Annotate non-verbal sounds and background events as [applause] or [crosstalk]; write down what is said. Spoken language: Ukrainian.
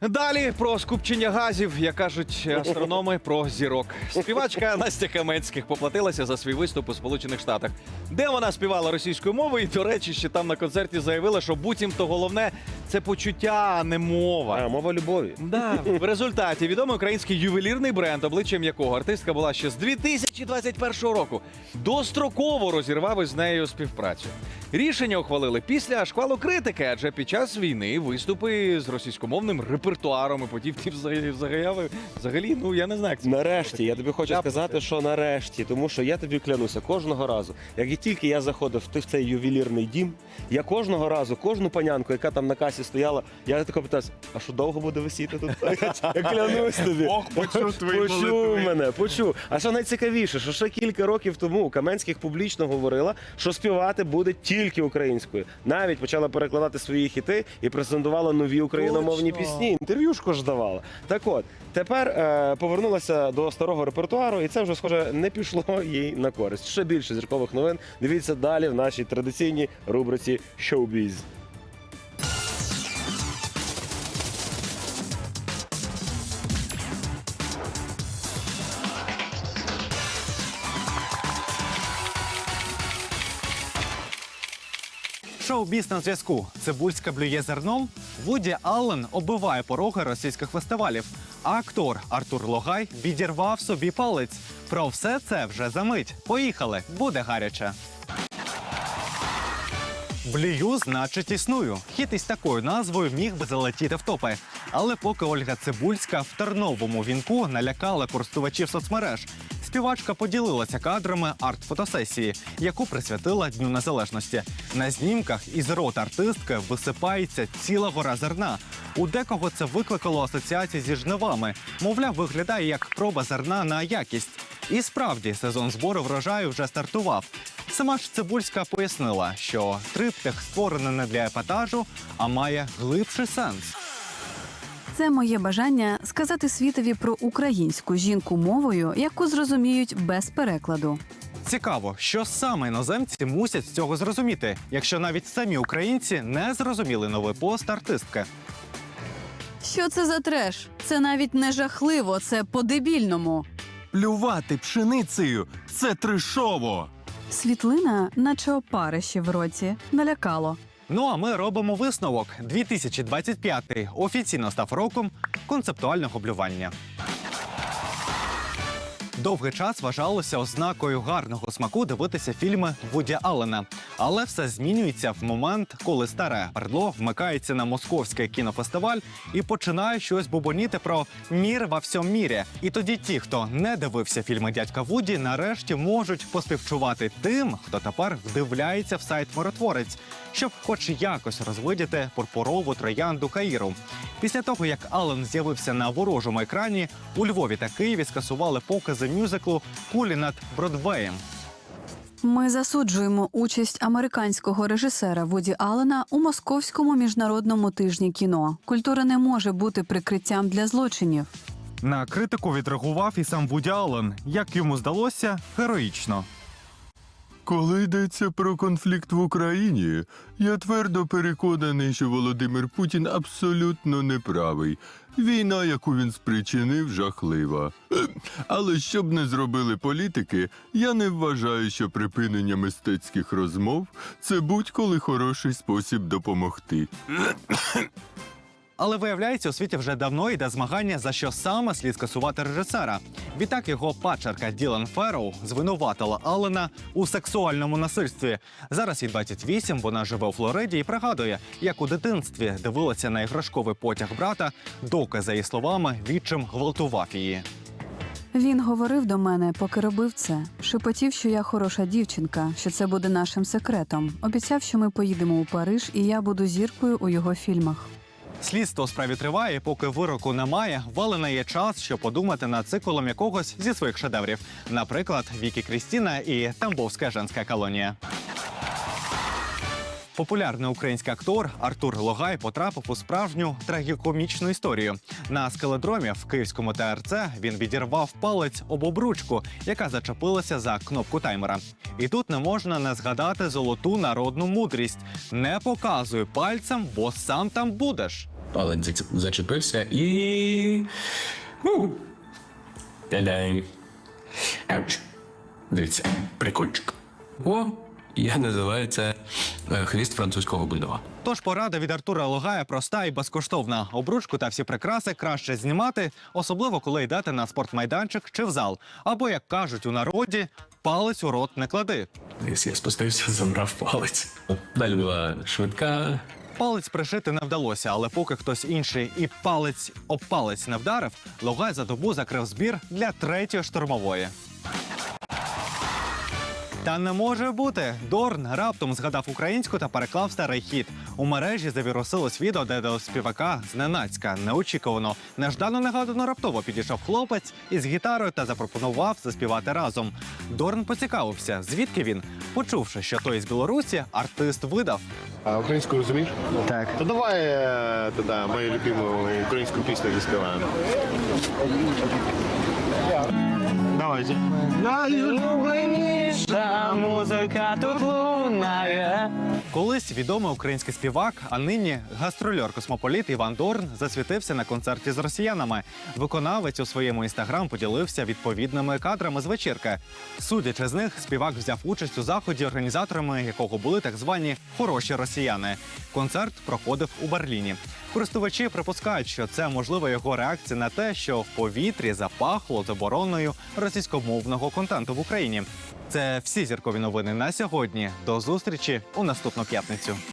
Далі про скупчення газів, як кажуть астрономи, про зірок. Співачка [laughs] Настя Каменських поплатилася за свій виступ у Сполучених Штатах, де вона співала російською мовою. І, до речі, ще там на концерті заявила, що буцімто головне це почуття, а не мова. А, мова любові. Да, [laughs] в результаті відомий український ювелірний бренд, обличчям якого артистка була ще з 2021 року, достроково розірвав із нею співпрацю. Рішення ухвалили після шквалу критики, адже під час війни виступи з російськомовним репертуаром і потім ті взагалі, взагалі, взагалі, ну я не знаю, як це. Нарешті, я тобі хочу Ляпнути. сказати, що нарешті, тому що я тобі клянуся кожного разу, як і тільки я заходив в цей ювелірний дім, я кожного разу, кожну панянку, яка там на касі стояла, я тако питався, а що довго буде висіти тут? [laughs] Я клянусь тобі. Бог почув твої Почув молитви. мене, почув. А що найцікавіше, що ще кілька років тому Каменських публічно говорила, що співати буде тільки українською. Навіть почала перекладати свої хіти і презентувала нові україномовні Точно. пісні. Інтерв'юшко ж давала. Так от, тепер е, повернулася до старого репертуару, і це вже схоже не пішло їй на користь. Ще більше зіркових новин. Дивіться далі в нашій традиційній рубриці Шоу-біз. Шоу-біз на зв'язку. Цибульська блює зерном. Вуді Аллен оббиває пороги російських фестивалів. А актор Артур Логай відірвав собі палець. Про все це вже за мить. Поїхали, буде гаряче. Блюю, значить, існую. Хіт із такою назвою міг би залетіти в топи. Але поки Ольга Цибульська в терновому вінку налякала користувачів соцмереж, співачка поділилася кадрами арт-фотосесії, яку присвятила Дню Незалежності. На знімках із рот артистки висипається ціла гора зерна. У декого це викликало асоціації зі жнивами. Мовляв, виглядає як проба зерна на якість. І справді сезон збору врожаю вже стартував. Сама ж Цибульська пояснила, що триптих створений не для епатажу, а має глибший сенс. Це моє бажання сказати світові про українську жінку мовою, яку зрозуміють без перекладу. Цікаво, що саме іноземці мусять з цього зрозуміти, якщо навіть самі українці не зрозуміли новий пост артистки. Що це за треш? Це навіть не жахливо, це по-дебільному. Плювати пшеницею це трешово. Світлина, наче опарище в році, налякало. Ну а ми робимо висновок. 2025 офіційно став роком концептуального блювання. Довгий час вважалося ознакою гарного смаку дивитися фільми Вуді Аллена. Але все змінюється в момент, коли старе пердло вмикається на московський кінофестиваль і починає щось бубоніти про мір во всьому мірі. І тоді ті, хто не дивився фільми дядька Вуді, нарешті можуть поспівчувати тим, хто тепер вдивляється в сайт Миротворець, щоб хоч якось розвидіти пурпурову троянду Каїру. Після того, як Аллен з'явився на ворожому екрані, у Львові та Києві скасували покази мюзиклу Кулі над Бродвеєм. Ми засуджуємо участь американського режисера Вуді Аллена у московському міжнародному тижні кіно. Культура не може бути прикриттям для злочинів. На критику відреагував і сам Вуді Аллен. Як йому здалося, героїчно. Коли йдеться про конфлікт в Україні, я твердо переконаний, що Володимир Путін абсолютно неправий. Війна, яку він спричинив, жахлива. [clears throat] Але що б не зробили політики, я не вважаю, що припинення мистецьких розмов це будь-коли хороший спосіб допомогти. [clears throat] Але виявляється, у світі вже давно йде змагання, за що саме слід скасувати режисера. Відтак його пачерка Ділан Ферроу звинуватила Аллена у сексуальному насильстві. Зараз їй 28, вона живе у Флориді і пригадує, як у дитинстві дивилася на іграшковий потяг брата, доки, за її словами, відчим гвалтував її. Він говорив до мене, поки робив це. Шепотів, що я хороша дівчинка, що це буде нашим секретом. Обіцяв, що ми поїдемо у Париж, і я буду зіркою у його фільмах. Слідство у справі триває, поки вироку немає, валена є час, щоб подумати над циклом якогось зі своїх шедеврів. Наприклад, Вікі Крістіна і Тамбовська женська колонія. Популярний український актор Артур Логай потрапив у справжню трагікомічну історію. На скеледромі в київському ТРЦ він відірвав палець об обручку, яка зачепилася за кнопку таймера. І тут не можна не згадати золоту народну мудрість: не показуй пальцем, бо сам там будеш. палець зачепився і. Дивіться, прикольчик. О, я називаю це хвіст французького бульдога. Тож порада від Артура Логая проста і безкоштовна. Обручку та всі прикраси краще знімати, особливо коли йдете на спортмайданчик чи в зал. Або, як кажуть у народі, палець у рот не клади. Десь я спустився, забрав палець. Далі була швидка. Палець пришити не вдалося, але поки хтось інший і палець об палець не вдарив, Логай за добу закрив збір для третьої штурмової. Та не може бути. Дорн раптом згадав українську та переклав старий хіт. У мережі завірусилось відео, де до співака зненацька неочікувано, неждано негадано раптово підійшов хлопець із гітарою та запропонував заспівати разом. Дорн поцікавився, звідки він. Почувши, що той з Білорусі, артист видав. А українську розумієш? Так. То давай е, тоді мою любиму українську пісню заспіваємо. Давайте. Музика тут лунає. Колись відомий український співак, а нині гастрольор космополіт Іван Дорн засвітився на концерті з росіянами. Виконавець у своєму інстаграм поділився відповідними кадрами з вечірки. Судячи з них, співак взяв участь у заході, організаторами якого були так звані хороші росіяни. Концерт проходив у Берліні. Користувачі припускають, що це можливо його реакція на те, що в повітрі запахло забороною російськомовного контенту в Україні. Це всі зіркові новини на сьогодні. До зустрічі у наступну п'ятницю.